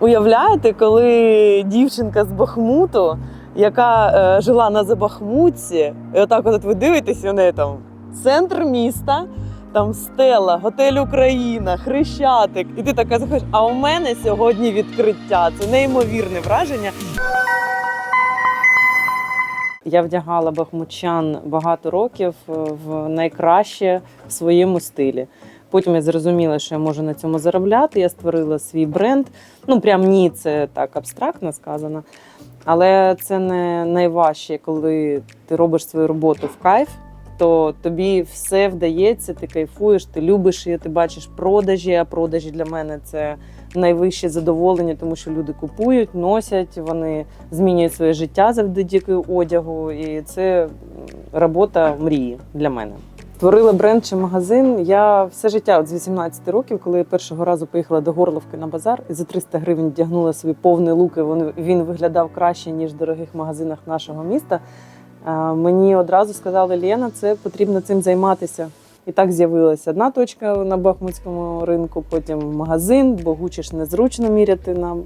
Уявляєте, коли дівчинка з Бахмуту, яка е, жила на Забахмутці, і отак от ви дивитесь, у неї там центр міста, там стела, готель Україна, Хрещатик. І ти така заходиш, а у мене сьогодні відкриття. Це неймовірне враження. Я вдягала бахмутчан багато років е, в найкраще в своєму стилі. Потім я зрозуміла, що я можу на цьому заробляти. Я створила свій бренд. Ну, прям ні, це так абстрактно сказано. Але це не найважче, коли ти робиш свою роботу в кайф, то тобі все вдається, ти кайфуєш, ти любиш її, ти бачиш продажі. А продажі для мене це найвище задоволення, тому що люди купують, носять, вони змінюють своє життя завдяки одягу. І це робота мрії для мене. Створила бренд чи магазин. Я все життя, от з 18 років, коли я першого разу поїхала до Горловки на базар і за 300 гривень вдягнула свій повний лук, і він, виглядав краще, ніж в дорогих магазинах нашого міста. Мені одразу сказали, Лена, це потрібно цим займатися. І так з'явилася одна точка на Бахмутському ринку, потім магазин, бо Гучі ж незручно міряти на,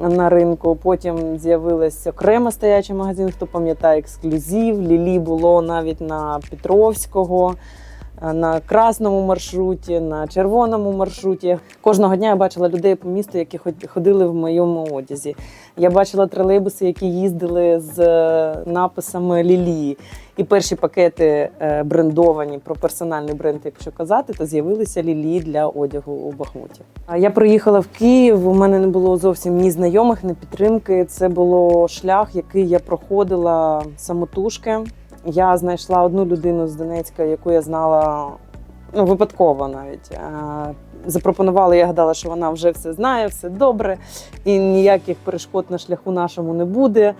на ринку. Потім з'явилася окремо стоячий магазин, хто пам'ятає ексклюзив. Лілі було навіть на Петровського, на красному маршруті, на червоному маршруті. Кожного дня я бачила людей по місту, які ход- ходили в моєму одязі. Я бачила тролейбуси, які їздили з е, написами Лілі. І перші пакети е, брендовані про персональний бренд, якщо казати, то з'явилися лілі для одягу у Бахмуті. Я приїхала в Київ. У мене не було зовсім ні знайомих, ні підтримки. Це було шлях, який я проходила самотужки. Я знайшла одну людину з Донецька, яку я знала ну, випадково навіть. Е, Запропонувала, я гадала, що вона вже все знає, все добре, і ніяких перешкод на шляху нашому не буде.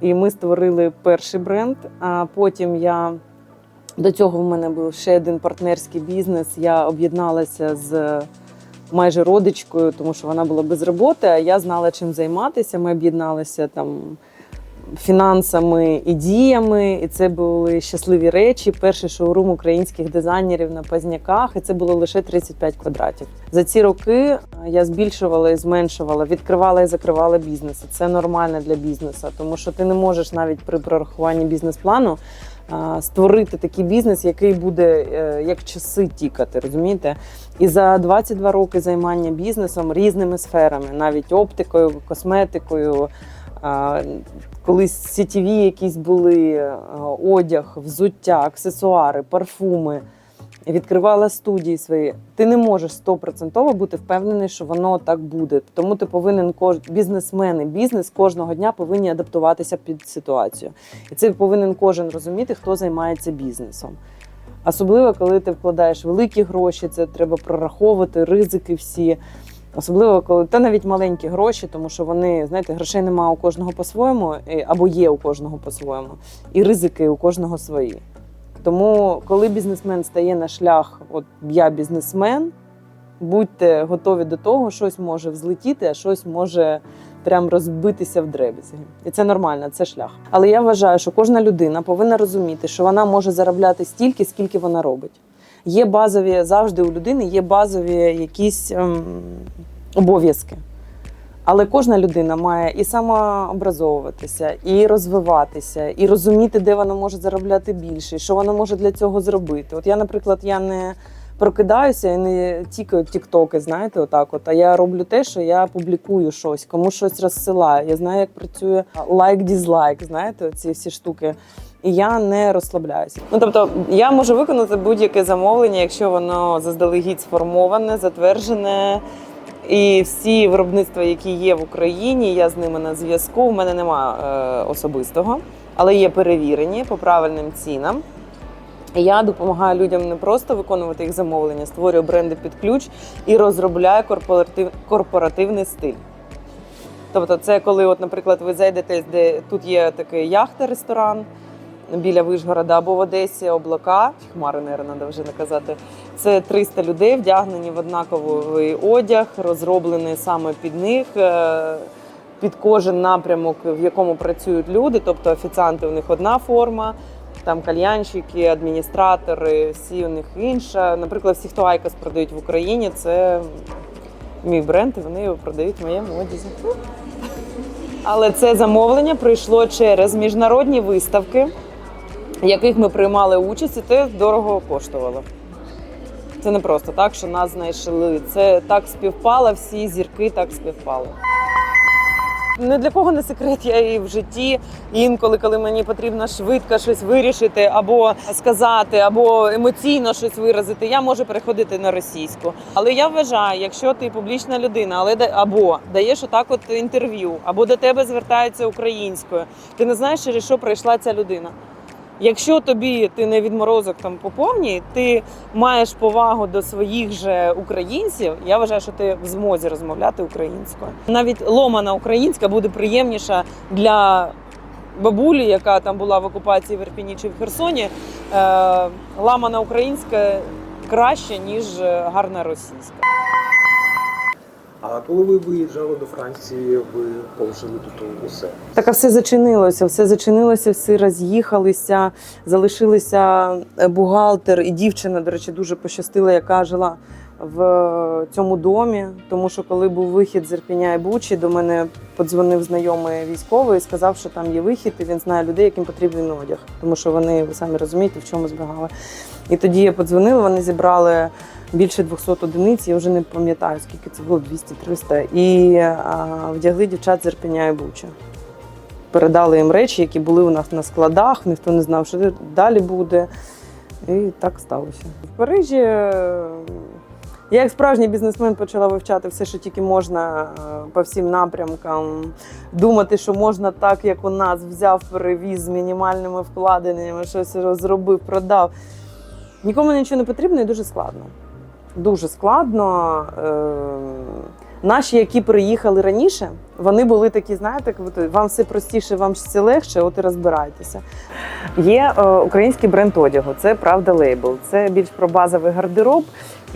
І ми створили перший бренд. А потім я до цього в мене був ще один партнерський бізнес. Я об'єдналася з майже родичкою, тому що вона була без роботи, а я знала, чим займатися. Ми об'єдналися там фінансами і діями, і це були щасливі речі. Перший шоурум українських дизайнерів на Пазняках, і це було лише 35 квадратів. За ці роки я збільшувала і зменшувала, відкривала і закривала бізнеси. Це нормально для бізнесу, тому що ти не можеш навіть при прорахуванні бізнес-плану. Створити такий бізнес, який буде е, як часи тікати, розумієте? І за 22 роки займання бізнесом різними сферами, навіть оптикою, косметикою, колись сітєві якісь були одяг, взуття, аксесуари, парфуми. Відкривала студії свої. Ти не можеш стопроцентово бути впевнений, що воно так буде. Тому ти повинен кож... бізнесмени, бізнес кожного дня повинні адаптуватися під ситуацію. І це повинен кожен розуміти, хто займається бізнесом. Особливо, коли ти вкладаєш великі гроші, це треба прораховувати ризики всі. Особливо, коли та навіть маленькі гроші, тому що вони, знаєте, грошей немає у кожного по-своєму, або є у кожного по-своєму, і ризики у кожного свої. Тому, коли бізнесмен стає на шлях, от я бізнесмен, будьте готові до того, щось може взлетіти, а щось може прям розбитися в дребезги. І це нормально, це шлях. Але я вважаю, що кожна людина повинна розуміти, що вона може заробляти стільки, скільки вона робить. Є базові завжди у людини є базові якісь ем, обов'язки. Але кожна людина має і самообразовуватися, і розвиватися, і розуміти, де вона може заробляти більше, і що вона може для цього зробити. От я, наприклад, я не прокидаюся і не тікаю тіктоки, знаєте, отак. От а я роблю те, що я публікую щось, комусь щось розсилаю. Я знаю, як працює лайк-дізлайк, знаєте, ці всі штуки. І я не розслабляюся. Ну тобто, я можу виконати будь-яке замовлення, якщо воно заздалегідь сформоване, затверджене. І всі виробництва, які є в Україні, я з ними на зв'язку. У мене немає е, особистого, але є перевірені по правильним цінам. Я допомагаю людям не просто виконувати їх замовлення, створюю бренди під ключ і розробляю корпоратив, корпоративний стиль. Тобто, це коли, от, наприклад, ви зайдете, де тут є такий яхта-ресторан біля Вишгорода або в Одесі облака, хмари, не треба вже не казати. Це 300 людей, вдягнені в однаковий одяг, розроблений саме під них, е, під кожен напрямок, в якому працюють люди. Тобто офіціанти у них одна форма, там кальянщики, адміністратори, всі у них інша. Наприклад, всі, хто Айкос продають в Україні, це мій бренд, і вони його продають в моєму одязі. Але це замовлення прийшло через міжнародні виставки, в яких ми приймали участь, і це дорого коштувало. Це не просто так, що нас знайшли. Це так співпало, всі зірки так співпали. Не для кого не секрет, я і в житті інколи, коли мені потрібно швидко щось вирішити, або сказати, або емоційно щось виразити, я можу переходити на російську. Але я вважаю, якщо ти публічна людина, але або даєш отак от інтерв'ю, або до тебе звертаються українською, ти не знаєш, через що пройшла ця людина. Якщо тобі ти не відморозок там по ти маєш повагу до своїх же українців. Я вважаю, що ти в змозі розмовляти українською. Навіть ломана українська буде приємніша для бабулі, яка там була в окупації в Ірпіні чи в Херсоні. Е, ламана українська краще ніж гарна російська. А коли ви виїжджали до Франції, ви полишили тут усе. Так а все зачинилося, все зачинилося, всі роз'їхалися, залишилися е, бухгалтер і дівчина, до речі, дуже пощастила, яка жила в цьому домі. Тому що коли був вихід з Ірпіня і Бучі, до мене подзвонив знайомий військовий і сказав, що там є вихід, і він знає людей, яким потрібен одяг. Тому що вони, ви самі розумієте, в чому збігали. І тоді я подзвонила, вони зібрали більше 200 одиниць, я вже не пам'ятаю, скільки це було, 200-300, і а, вдягли дівчат з Ірпеня і Буча. Передали їм речі, які були у нас на складах, ніхто не знав, що далі буде. І так сталося. В Парижі я, як справжній бізнесмен, почала вивчати все, що тільки можна е, по всім напрямкам, думати, що можна так, як у нас, взяв, перевіз з мінімальними вкладеннями, щось зробив, продав. Нікому нічого не потрібно і дуже складно. Дуже складно. Е, Наші, які приїхали раніше, вони були такі, знаєте, вам все простіше, вам все легше, от і розбирайтеся. Є е, український бренд одягу, це правда лейбл. Це більш про базовий гардероб.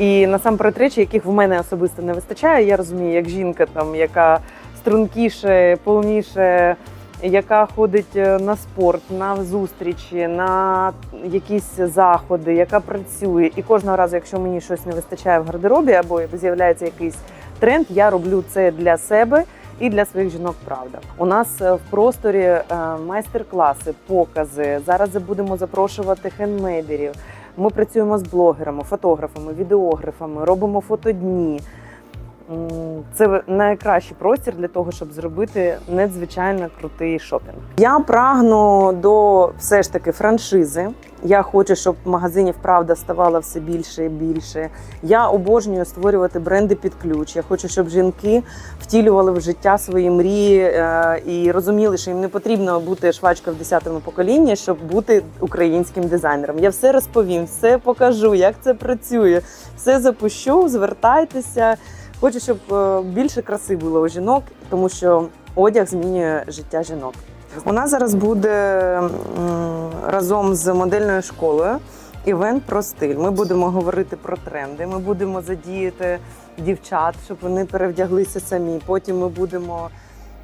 І насамперед речі, яких в мене особисто не вистачає. Я розумію, як жінка, там, яка стрункіше, повніше, яка ходить е, на спорт, на зустрічі, на якісь заходи, яка працює. І кожного разу, якщо мені щось не вистачає в гардеробі або з'являється якийсь тренд, я роблю це для себе. І для своїх жінок правда. У нас е, в просторі е, майстер-класи, покази. Зараз будемо запрошувати хендмейдерів. Ми працюємо з блогерами, фотографами, відеографами, робимо фотодні. Це найкращий простір для того, щоб зробити надзвичайно крутий шопінг. Я прагну до все ж таки франшизи. Я хочу, щоб магазинів правда ставало все більше і більше. Я обожнюю створювати бренди під ключ. Я хочу, щоб жінки втілювали в життя свої мрії е, і розуміли, що їм не потрібно бути швачкою в 10-му поколінні, щоб бути українським дизайнером. Я все розповім, все покажу, як це працює, все запущу. Звертайтеся. Хочу, щоб е, більше краси було у жінок, тому що одяг змінює життя жінок. У нас зараз буде разом з модельною школою івент про стиль. Ми будемо говорити про тренди. Ми будемо задіяти дівчат, щоб вони перевдяглися самі. Потім ми будемо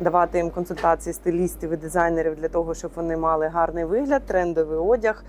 давати їм консультації стилістів і дизайнерів для того, щоб вони мали гарний вигляд, трендовий одяг,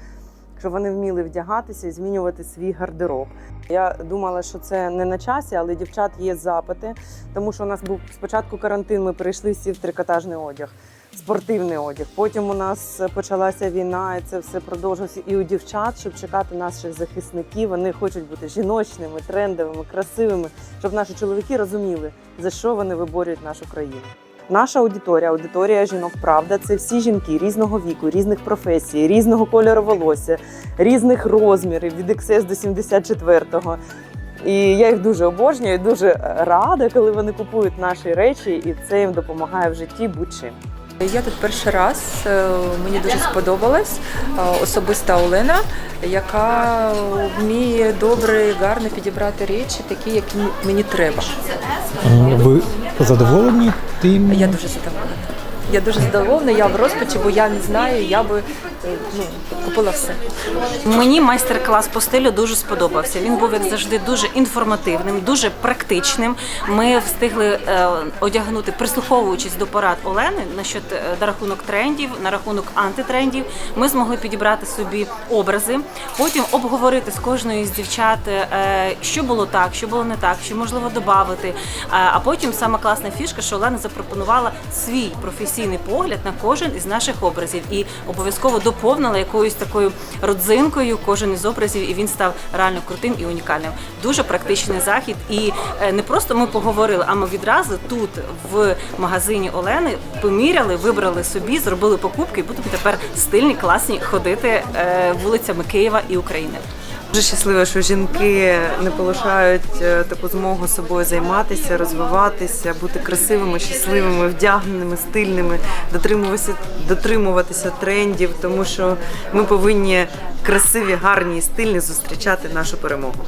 щоб вони вміли вдягатися і змінювати свій гардероб. Я думала, що це не на часі, але дівчат є запити, тому що у нас був спочатку карантин. Ми перейшли всі в трикотажний одяг, спортивний одяг. Потім у нас почалася війна, і це все продовжилося. І у дівчат, щоб чекати наших захисників, вони хочуть бути жіночними, трендовими, красивими, щоб наші чоловіки розуміли, за що вони виборюють нашу країну. Наша аудиторія, аудиторія жінок, правда, це всі жінки різного віку, різних професій, різного кольору волосся, різних розмірів від XS до 74-го. І я їх дуже обожнюю, і дуже рада, коли вони купують наші речі, і це їм допомагає в житті будь-чим. Я тут перший раз. е, Мені дуже сподобалась е, особиста Олена, яка вміє добре і гарно підібрати речі, такі, які мені треба. Ви задоволені тим? Я дуже задоволена. Я дуже задоволена, я в розпачі, бо я не знаю, я би ну, купила все. Мені майстер-клас по стилю дуже сподобався. Він був як завжди дуже інформативним, дуже практичним. Ми встигли е, одягнути, прислуховуючись до порад Олени е, на рахунок трендів, на рахунок антитрендів. Ми змогли підібрати собі образи, потім обговорити з кожною з дівчат, е, що було так, що було не так, що можливо додати. А потім сама класна фішка, що Олена запропонувала свій професійний погляд на кожен із наших образів і обов'язково доповнила якоюсь такою родзинкою кожен із образів, і він став реально крутим і унікальним. Дуже практичний захід. І е, не просто ми поговорили, а ми відразу тут в магазині Олени поміряли, вибрали собі, зробили покупки і будемо тепер стильні, класні ходити е, вулицями Києва і України. Дуже щаслива, що жінки не полишають е, таку змогу собою займатися, розвиватися, бути красивими, щасливими, вдягненими, стильними, дотримуватися, дотримуватися трендів, тому що ми повинні красиві, гарні і стильні зустрічати нашу перемогу.